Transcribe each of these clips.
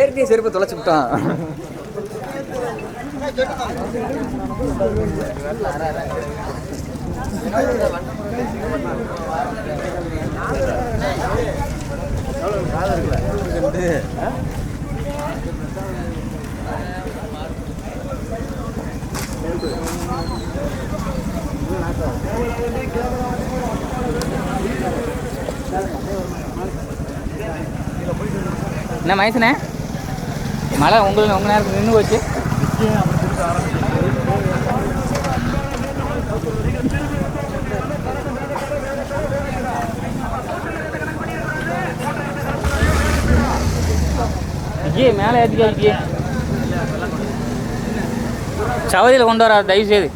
ஏற்கனவே செருப்பு தொலைச்சு விட்டான். என்ன மயசுனே மழை உங்களுக்கு உங்க நேரத்துக்கு நின்று போச்சு. ஐயே மேலே ஏற்றிக்கா ஐயே சவதியில் கொண்டு வர தயவு செய்து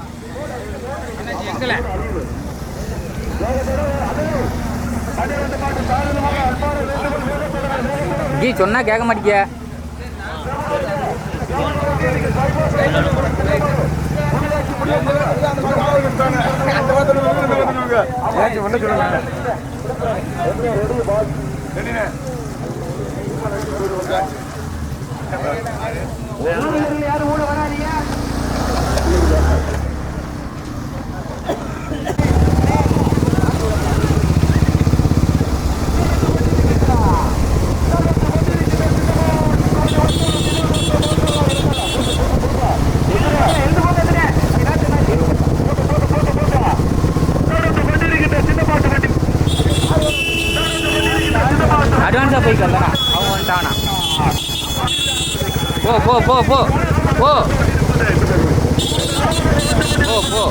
ஜி சொன்னா கேட்க யாரும் மாட்டேங்க வராதியா போ போ போ போ போ போ போ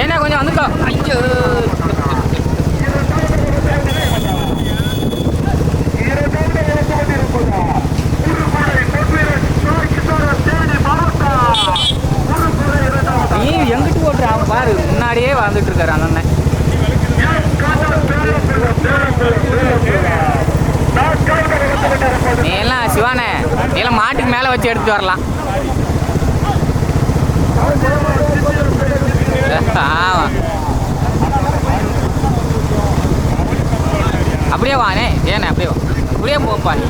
ஏன்னா கொஞ்சம் வந்துக்கோ ஐயோ நீ எங்கிட்டு ஓட்டுற அவன் பாரு முன்னாடியே வாழ்ந்துட்டு இருக்காரு அந்த அண்ணன் நீ எல்லாம் சிவானே நீ மேலே வச்சு எடுத்துட்டு வரலாம். ஆமா அப்படியே வானே ஏண்ணே அப்படியே வா. அப்படியே போப்பா. நீ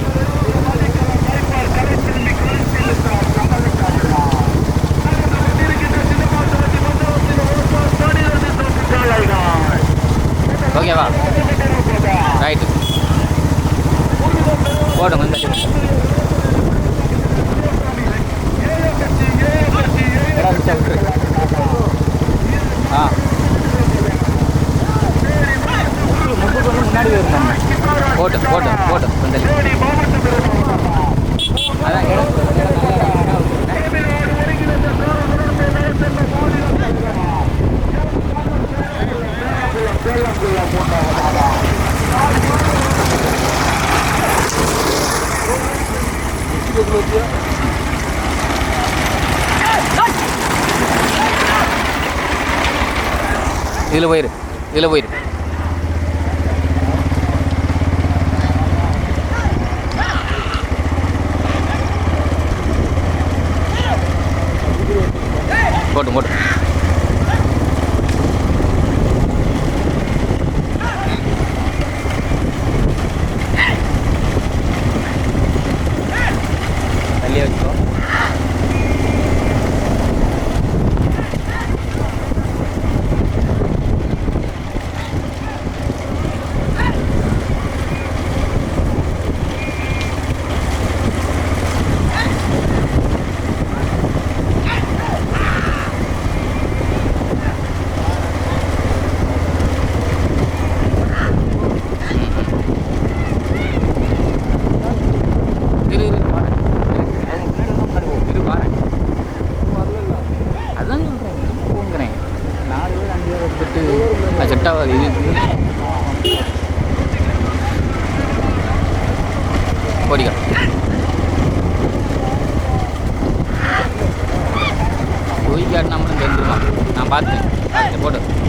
ஓகேவா ரைட்டு போடுங்க போடும் வந்து ஆ முன்னாடி வருங்க போட்டு போட்டு போட்டு அதான் இடம் இதில் போயிரு இதில் போயிரு போட்டு போட்டு தள்ளியே வச்சுக்கோ இரு இரு வரேன். இரு வரேன். அதான் சொல்றேன், போங்கிறேன். நாலு பேர் அஞ்சு பேர் எடுத்துட்டு அது செட் ஆகாது இது ஓடிக்கா போய் காட்டு நம்மளும் பார்த்து பார்த்து போட்டு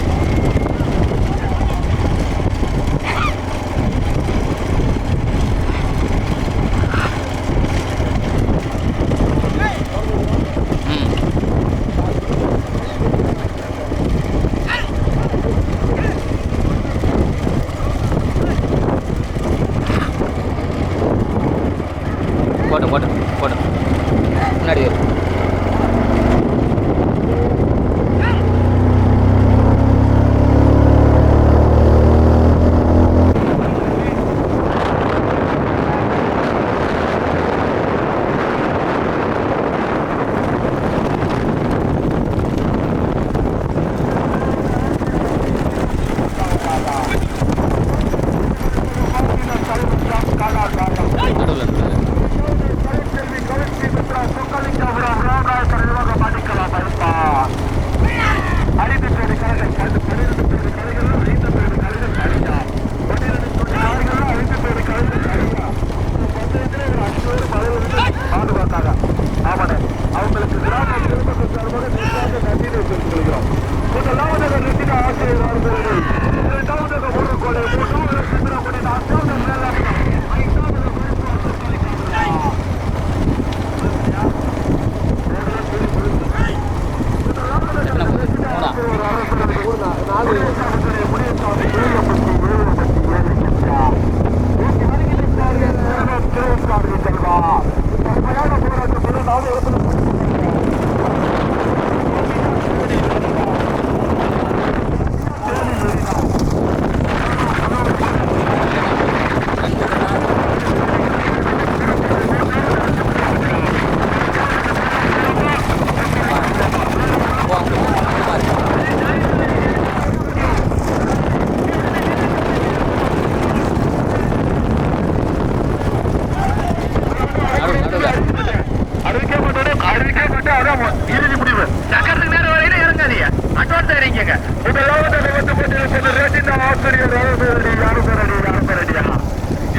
ஆசிரியர் அரசரடி அரசரடி அரசரடியா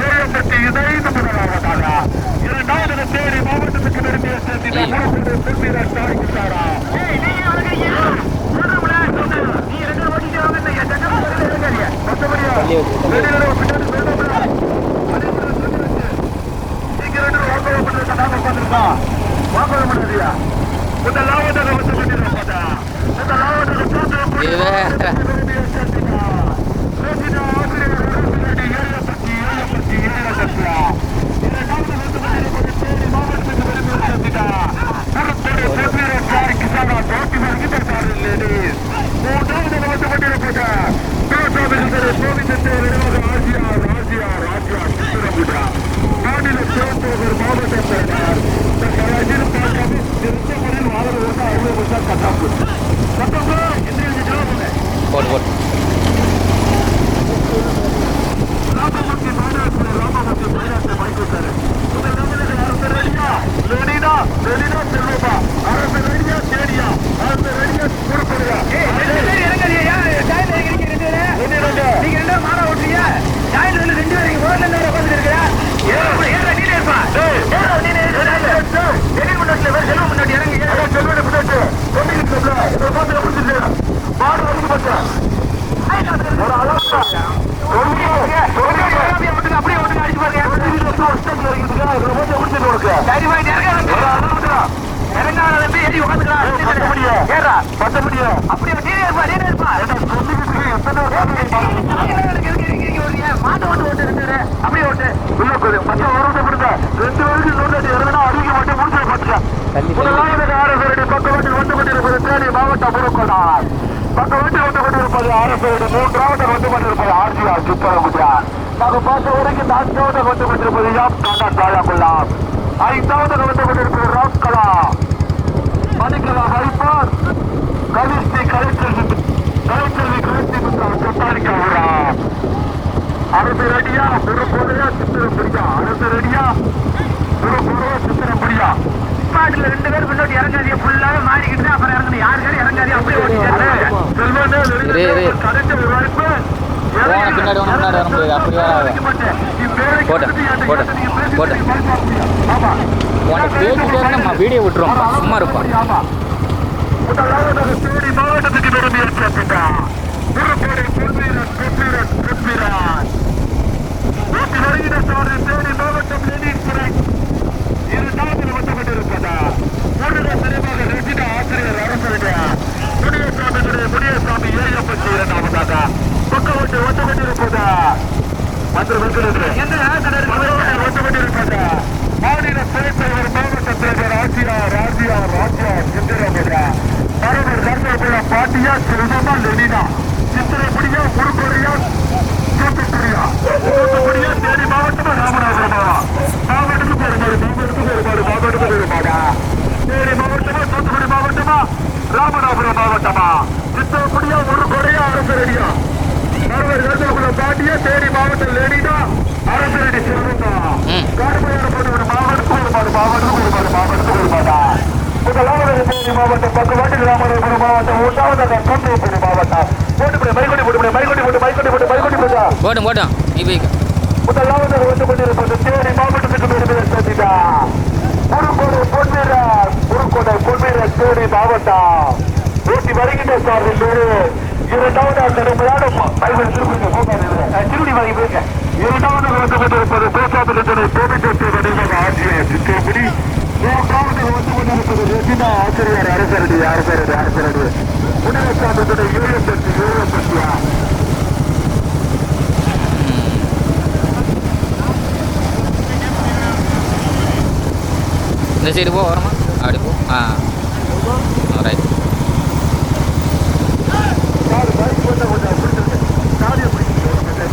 ஏழம்பட்டி இணைந்து முதலாவதாக இரண்டாவது தேடி மாவட்டத்துக்கு நெருங்கிய சேர்த்தின மூணு திருப்பீரர் தாய்க்குத்தாரா பள்ளி வச்சு பள்ளி இது வேற மாநில சிவத்தோகர் மாவட்ட செயலாளர் டாக்டர் அஜித் பாண்டாமி திருச்செங்கலில் வாழ்வு அறுபது வருஷம் கட்டாப்பு கட்டாப்பு எந்திரிச்சு கிளம்புங்க போட்டு போட்டு ராமமூர்த்தி மாநாட்டு ராமமூர்த்தி மாநாட்டு மைக்கூட்டாரு உங்கள் நம்மளுக்கு அரசு ரெடியா ரெடினா ரெடினா செல்வமா அரசு ரெடியா தேடியா அரசு ரெடியா கொடுப்படுயா ஒரு அளவுக்கு அப்படியே ஒன்று அடிச்சு தள்ளி தள்ளி மாவட்ட பொறுப்பாளர் பக்கவாட்டு வந்து கொண்டிருப்பது அரசு மூன்றாவது வந்து கொண்டிருப்பது ஆர்ஜிஆர் சித்தரகுஜராத் நாங்கள் பார்த்த வரைக்கும் நான்காவது வந்து கொண்டிருப்பது யாப் டாடா தாயாக்குல்லாம் ஐந்தாவது வந்து கொண்டிருப்பது ராஸ்கலா மணிக்கலா ஹரிப்பார் கலிஸ்டி கலைச்செல்வி கலைச்செல்வி கலைச்சி சொத்தாரிக்கா ஊரா அரசு ரெடியா ஒரு போதையா சித்திரம் பிடிக்கா அரசு ரெடியா ஒரு போதையா சித்திரம் பிடிக்கா பாட்டுல ரெண்டு பேரும் முன்னாடி இறங்காதீங்க ஃபுல்லாவே மாறிக்கிட்டு அப்புறம் இறங்கணும் யாரு யாரும் இறங்காதீங்க அப்படியே ஓட்டிட்டு செல்வனே. கிடைச்ச ஒரு வாய்ப்பு போன பின்னாடி முன்னாடி வர முடியாது அப்படி வராது போட்டு, போட்டு, போட்டு. ஆமா உனக்கு பேசிட்டே இருந்தா நம்ம வீடியோ விட்டுருவோம்ப்பா சும்மா இருப்பான் ஆமா முதலாவதாக தேடி மாவட்டத்துக்கு விரும்பி ஏற்பட்டார் திருப்பதி பொன்வீரன் பொன்வீரன் பொன்வீரன் நூற்றி வருகிற சாரி தேடி மாவட்டம் லெனின்துறை கொண்டிருப்பதா? முருக சிறைமாக ரெஜினா ஆசிரியர் அரசருடைய முனியசாமி முனியசாமி ஏரியப்பட்டி இரண்டாவதாக. பக்கவட்டு வந்து கொண்டிருப்பதா? வந்து வந்து என்ன கடற்கரை வந்து கொண்டிருப்பதா? மாநில துணைத்தலைவர் மாவட்ட தலைவர் ராஜியா ராஜியா ராஜியா சித்திரமையா மரபர் தர்மபுர பாட்டியா சிறுதமா லெனினா சித்திரப்படியா முருகோரியா தூத்துக்குடியா தூத்துக்குடியா தேனி மாவட்டமா ராமநாதபுரமா மாவட்டத்துக்கு ஒரு மாடு மாவட்டத்துக்கு ஒரு மாடு மாவட்டத்துக்கு ஒரு மாடா தேனி மாவட்டமா தூத்துக்குடி மாவட்டமா ராமநாதபுரம் மாவட்டமா சித்திரப்படியா முருகோரியா அரசரடியா மரபர் பாட்டியா தேனி மாவட்டம் லெனினா அரசரடி சிறுதமா ம். கருமையான ஒரு மாவட்டத்துக்கு ஒரு மாடு மாவட்டத்துக்கு ஒரு மாடு மாவட்டத்துக்கு ஒரு மாடா முதலாவது தேனி மாவட்டம் பக்கவாட்டு ராமநாதபுரம் மாவட்டம் மூன்றாவது தூத்துக்குடி மாவட்டம். போட்டு மைக்கொடி போட்டு மைக்கொடி போட்டு மைக்கொடி போட்டு மைக்கொடி போட்டா. போட்டும் போட்டும். முதலாவது வந்து கொண்டிருப்பது தேனி மாவட்டத்துக்கு பெருமையை சேர்த்திட்டா முருகோடு பொன்வீர முருகோடை பொன்வீர தேனி மாவட்டம். ஊட்டி வருகின்ற சார்பில் இரண்டாவது கடுமையான மைகள் திருப்பதி வாங்கி போயிருக்க இரண்டாவது வந்து கொண்டிருப்பது பேசாதிருத்தனை வடிவம் ஆட்சியர் சித்திரப்படி மூன்றாவது வந்து கொண்டிருப்பது ரெஜினா ஆசிரியர் அரசரடி அரசரடி அரசரடி புனரசாமத்துடைய யூரியம் இந்த சைடு போ வரமா? அப்படி போ. ஆ. ரைட் காடு பைக் போட்டால் கொஞ்சம் பிடிச்சிருக்கு காதியை பிடிச்சிருக்கு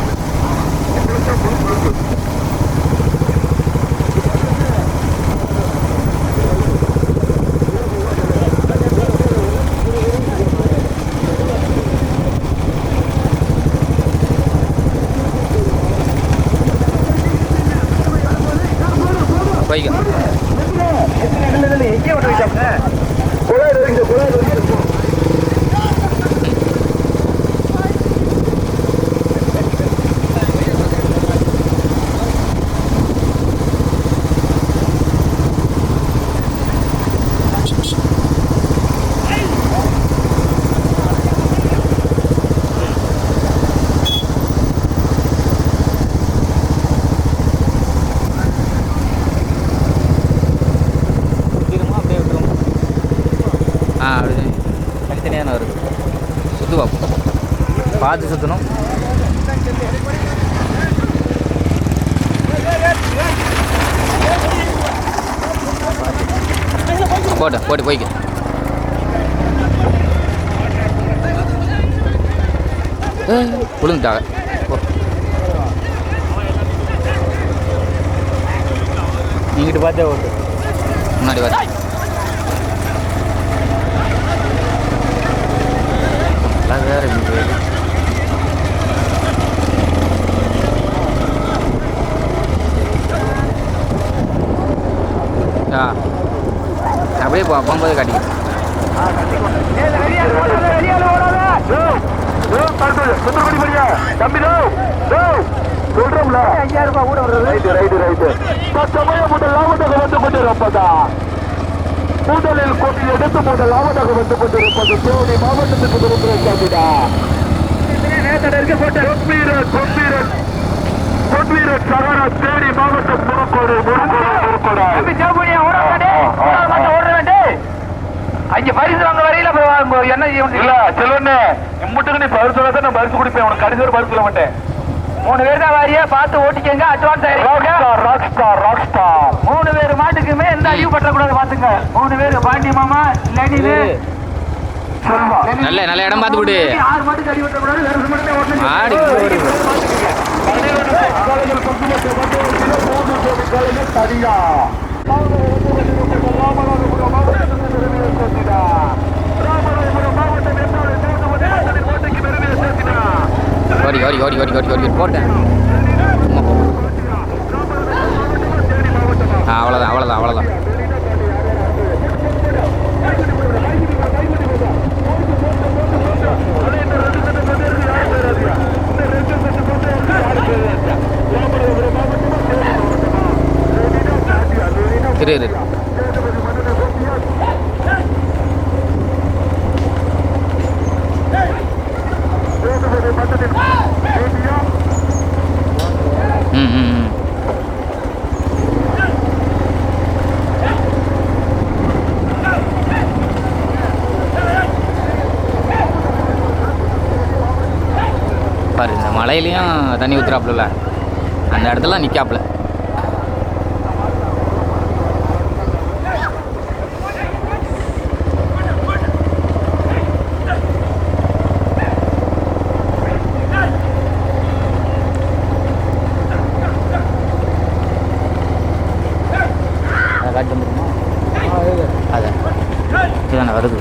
போய்க்க குழாய் இருக்கு குழாய் இருக்கு சுற்றிடுமா அப்படியே விட்டுருமா ஆ அப்படிதான் தனித்தனியாக தானே வருது சுற்று பார்ப்போம் பார்த்து சுற்றணும் போட்டு போட்டு போய்க்க விழுந்துட்டாங்க நீங்கிட்டு பார்த்தே ஓட்டு? முன்னாடி வர அது வேற இருக்குது. ஆ அப்படியே போ போகும்போது காட்டிக்க சொல்றோம்ல ஐயாயிரம் ரூபாய் கூட வருது ரைட்டு ரைட்டு ரைட்டு தற்சமயம் முதல் லாபத்தாக வந்து கொண்டிருப்பதா முதலில் கொண்டு எடுத்து முதல் லாபத்தாக வந்து கொண்டிருப்பது தேனி மாவட்டத்துக்கு விரும்புகிற சாமிடா கொம்பீரன் கொம்பீரன் கொம்பீரன் சகர தேனி மாவட்டம் முருக்கோடு முருக்கோடு முருக்கோடு அங்க பரிசு வாங்க வரையில என்ன இல்ல செல்வண்ணே இம்முட்டுக்கு நீ பரிசு சொல்ல நான் பரிசு குடிப்பேன். உனக்கு கடைசி ஒரு பரிசு சொல்ல மாட்டேன். மூணு பேர் தான் வாரியா? பார்த்து ஓட்டிக்கங்க. அட்வான்ஸ் ஆயிருக்கீங்க ராக்ஸ்டார் ராக்ஸ்டார் ராக்ஸ்டார் மூணு பேர் மாட்டுக்குமே எந்த அழிவு பற்றக்கூடாது பாத்துங்க மூணு பேர் பாண்டி மாமா லெனினு. நல்ல நல்ல இடம் பார்த்து விடு. ஆறு மாட்டுக்கு அடி பற்றக்கூடாது வேற ஒரு மாட்டுக்கு ஓட்டணும். ஆடி சேர்த்தினா ஓடி ஓடி ஓடி ஓடி ஓடி ஓடி போட்டேன். அவ்வளோதான் அவ்வளோதான் அவ்வளோதான் இரு இரு. ம் ம் ம் பாரு இந்த மலையிலையும் தண்ணி ஊற்றுறாப்புல அந்த இடத்துல நிற்காப்புல காட்டு வந்துருமா அதான் இதுதானே வருது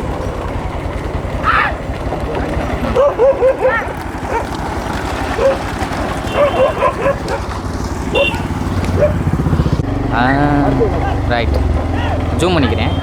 ரைட் ஜூம் பண்ணிக்கிறேன்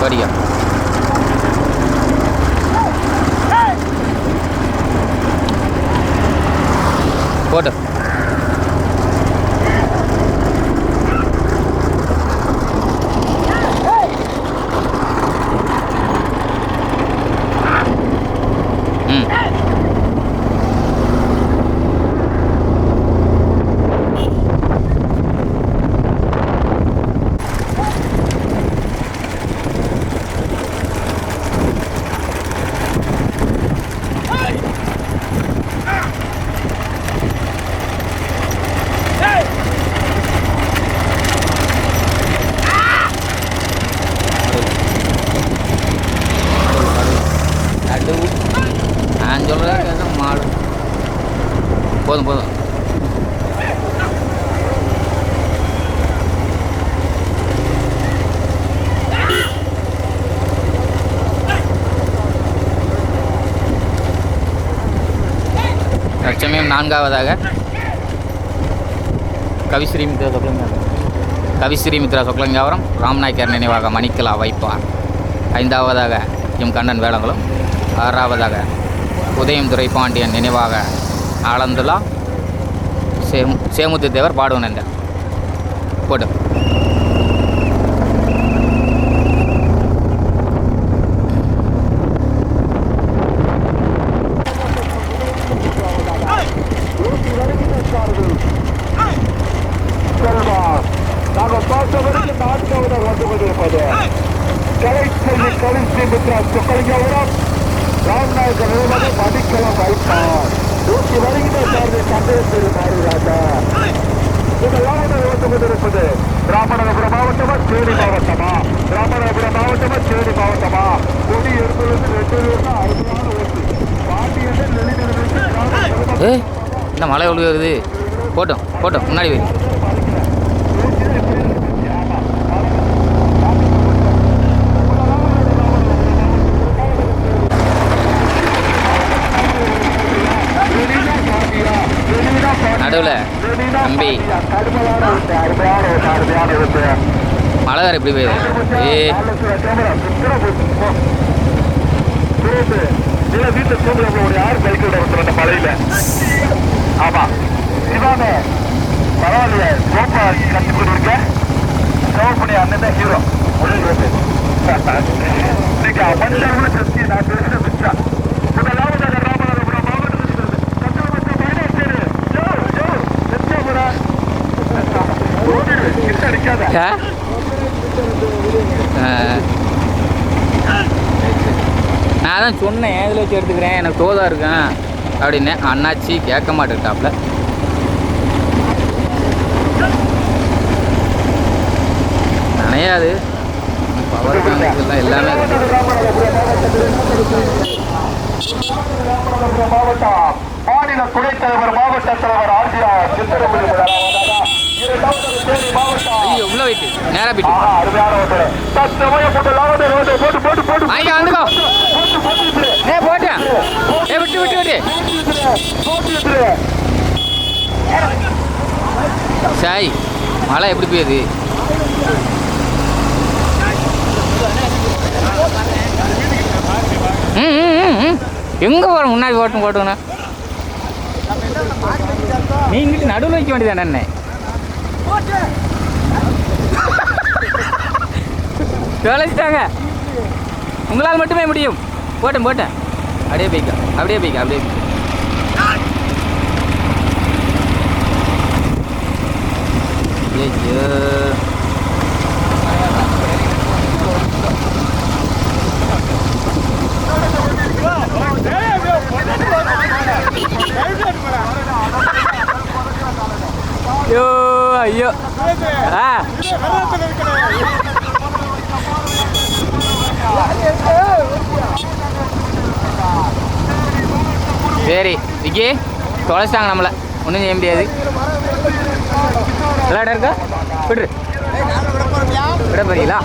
படிக்க போட்டு ம் நடு நான் சொல்கிறேன் கேட்க மாடு போதும் போதும் தற்சமயம் நான்காவதாக. கவிஸ்ரீ மித்ரா சொக்கலங்காவரம் கவிஸ்ரீ மித்ரா சொக்கலங்காவரம் ராம்நாயக்கர் நினைவாக மணிக்கலா வைப்பார். ஐந்தாவதாக எம் கண்ணன் வேளங்குளம் ஆறாவதாக உதயம் துரை பாண்டியன் நினைவாக ஆலந்துலா சேம் சேமுத்து தேவர் பாடுவனந்தர் போட்டு செல்வா நாங்கள் பார்த்த வரைக்கும் நான்காவதாக வந்து கொண்டிருப்பது கலைச்செல்வி கலிசி மித்ரா சுக்கலிங்கபுரம் ராம்நாயக்கர் நிறுவனம் மதிக்கலாம் வைப்பார் நூற்றி வருகின்ற சார்பை சந்தேகத்தில் மாறுகிறாங்க இதெல்லாம் வந்து கொண்டிருப்பது ராமநாதபுரம் மாவட்டமா தேனி மாவட்டமா ராமநாதபுரம் மாவட்டமா தேனி மாவட்டமா கொடி எடுப்பது ரெண்டு அருமையான ஓட்டு பாண்டியன் நெளிநிறுவனம் என்ன மழை ஒழுகு போட்டோம் போட்டோம் முன்னாடி போய். நடுவில். தம்பி. மழை வேறு எப்படி போயிடுது ஏ. வீட்டு சூழ்நிலை யார் பைக் விட அந்த மழையில ஆமா சிவான பரவாயில்லையே கோப்பா கட்டி கொடுக்க பண்ணி அண்ணன் தான் ஹீரோ முடிஞ்சு இன்னைக்கு அவன் சக்தி நான் பேசுற மிச்சா முதலாவது ராமநாதபுரம் மாவட்டத்தில் பத்தொன்பது பதினேழு ஜோ ஜோ எத்தனை ஓடிடு கிட்ட அடிக்காத ஆ? ஆ. நான் தான் சொன்னேன் இதில் வச்சு எடுத்துக்கிறேன்? எனக்கு தோதா இருக்கேன் அப்படின்னு. அண்ணாச்சி கேட்க மாட்டேட்டாப்ல நனையாது. பவர் பேங்க் எல்லாம் எல்லாமே இருக்கு. மாவட்டம் மாநில துணைத் தலைவர் மாவட்ட தலைவர் ஆர்ஜிஆர் சித்திரபுரி இரண்டாவது தேனி மாவட்டம் ஐயோ உள்ள போயிட்டு நேராக போயிட்டு ஆஹா, அருமையான ஒன்று. தற்சமயம் முதலாவது ரோடு. போட்டு, போட்டு, போட்டு, வாங்க வந்துக்கோ போட்டு, போட்டு. ஏ போட்டேன் ஏ விட்டு விட்டு விட்டு. சாய் மழை எப்படி ம். எங்க போகிறோம் முன்னாடி ஓட்டும் போட்டுங்கண்ணா நீ இங்கிட்டு நடுவில் வைக்க வேண்டியதானே தொலைச்சிட்டாங்க உங்களால் மட்டுமே முடியும். போட்டேன் போட்டேன். அப்படியே போய்க்க அப்படியே போய்க்க அப்படியே ஐயோ ஐயோ ஐயோ. ஆ. சரி விக்கி. தொலைச்சிட்டாங்க நம்மளை. ஒன்றும் செய்ய முடியாது. விளையாட இருக்கா? விடுரு விட போறீங்களா?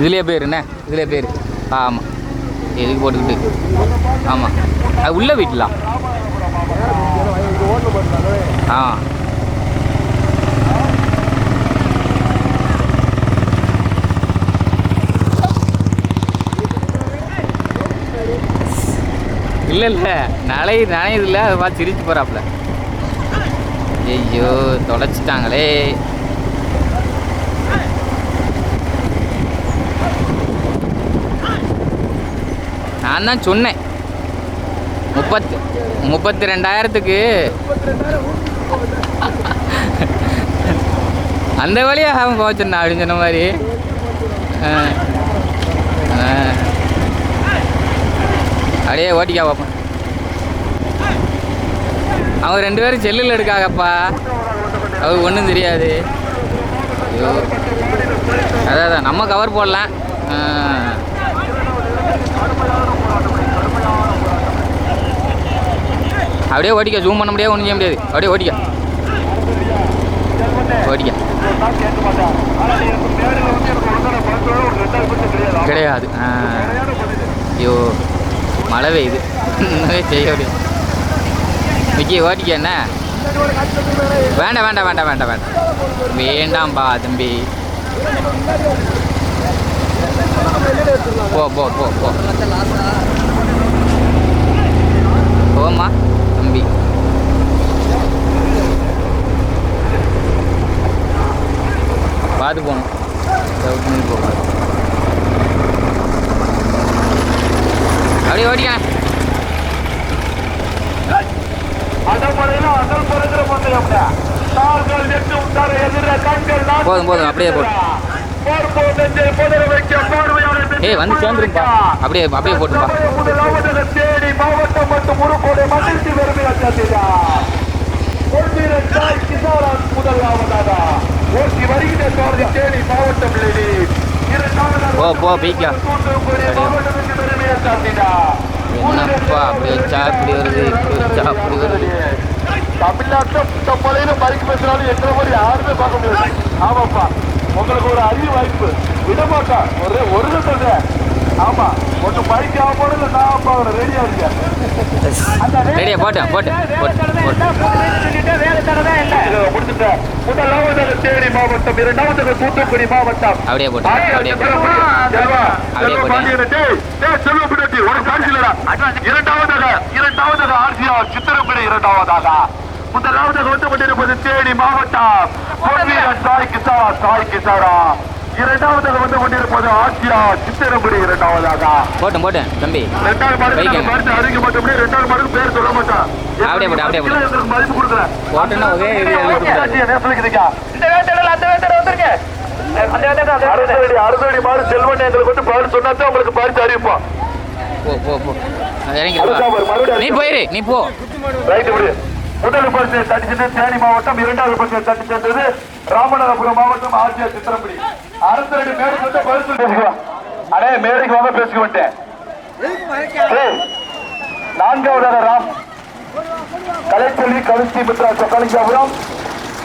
இதுலேயே பேர் என்ன? இதுலேயே பேர் ஆமாம் எதுக்கு போட்டுக்கிட்டு? ஆமாம் அது உள்ள வீட்டலாம். ஆ. இல்லை இல்லை. நலை நனையுது இல்லை அதை பார்த்து சிரிச்சு போகிறாப்புல ஐயோ தொலைச்சிட்டாங்களே. நான் தான் சொன்னேன். முப்பத்து முப்பத்தி ரெண்டாயிரத்துக்கு அந்த வழியாக அவன் போச்சுண்ணா அப்படின்னு சொன்ன மாதிரி. அப்படியே ஓட்டிக்கா பார்ப்போம் அவங்க ரெண்டு பேரும் செல்லில் எடுக்காகப்பா அவருக்கு ஒன்றும் தெரியாது. ஐயோ. அதான் அதான் நம்ம கவர் போடலாம். அப்படியே ஓட்டிக்க ஜூம் பண்ண முடியாது ஒன்றும் செய்ய முடியாது. அப்படியே ஓட்டிக்க ஓட்டிக்க கிடையாது. ஆ. ஐயோ மழை பெய்யுது ஒன்றுமே செய்ய முடியாது. விக்கி ஓட்டிக்க என்ன? வேண்டாம் வேண்டாம் வேண்டாம் வேண்டாம் வேண்டாம். வேண்டாம்பா தம்பி. போ போ போ போ. போம்மா தம்பி பார்த்து போகணும். டவுட் பண்ணி போகணும். அப்படியே ஓடிக்கேன் போதும், போதும், அப்படியே போடு. ஏய், வந்து சேர்ந்துருப்பா. அப்படியே அப்படியே போட்டுப்பா தேடி மாவட்டம் மற்றும் மகிழ்ச்சி முதலாவதாக ஓட்டி வருகிற சாரதி தேனி மாவட்டம் போ, போ, பீக்கா. என்னப்பா அப்படி வச்சா அப்படி வருது இப்படி வச்சா அப்படி வருது தமிழ்நாட்டில் தமிழையில பைக் பேசினாலும் எங்களை மாதிரி யாருமே பார்க்க முடியாது ஆமாப்பா உங்களுக்கு ஒரு அரிய வாய்ப்பு. விட மாட்டான் ஒரு ஒரு சொல்றேன் ஆமா ஒன்று பைக் ஆக போறது நான் ரெடியா இருக்கேன். ரெடியா போட்டு போட்டு போட்டேன் மாவட்டம் இரண்டாவதாக தூத்துக்குடி மாவட்டம் அப்படியே போட்டேன் அப்படியே இரண்டாவதாக இரண்டாவதாக ஆர்சிஆர் சித்திரப்படி இரண்டாவதாக. முதலாவதாக வந்து கொண்டிருப்பது தேனி மாவட்டம். சாய் கிசா சாய் கிசாரா. கொண்டிருப்பது ஆசியா சித்திரப்படி இரண்டாவதாக. போட்டேன் போட்டேன் தம்பி. ரெண்டாவது பார்த்து அறிக்க மாட்டோம் ரெண்டாவது மாடுக்கு பேர் சொல்ல மாட்டான். அப்படியே போடு, அப்படியே போடு. எங்களுக்கு மதிப்பு கொடுக்குறேன் போட்டேன்னா ஒரே ஏரியா இந்த வேட்டையில அந்த வேட்டையில வந்துருங்க அறுபது அறுபது மாடு செல்வன் எங்களுக்கு வந்து பாடு சொன்னா தான் உங்களுக்கு பரிசு அறிவிப்போம் போ போ போ. நீ போயிரு நீ போ. ரைட் இப்படி முதல் பரிசு தட்டி சென்றது தேனி மாவட்டம் இரண்டாவது பரிசு தட்டி சென்றது ராமநாதபுரம் மாவட்டம் ஆசியா சித்திரப்படி அரசு மேடைக்கு வந்து பரிசு பேசுகிறோம் அடே மேடைக்கு வாங்க பேசிக்க மாட்டேன் ஏய், நான்காவதாக ராம். கலைச்செல்வி கவிச்சி மித்ரா சொக்கலிங்காபுரம்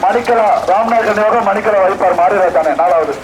மணிக்கலா ராம்நாத் கன்னியாகுமரி மணிக்கலா வைப்பார் மாறுகிறார் தானே நாலாவது.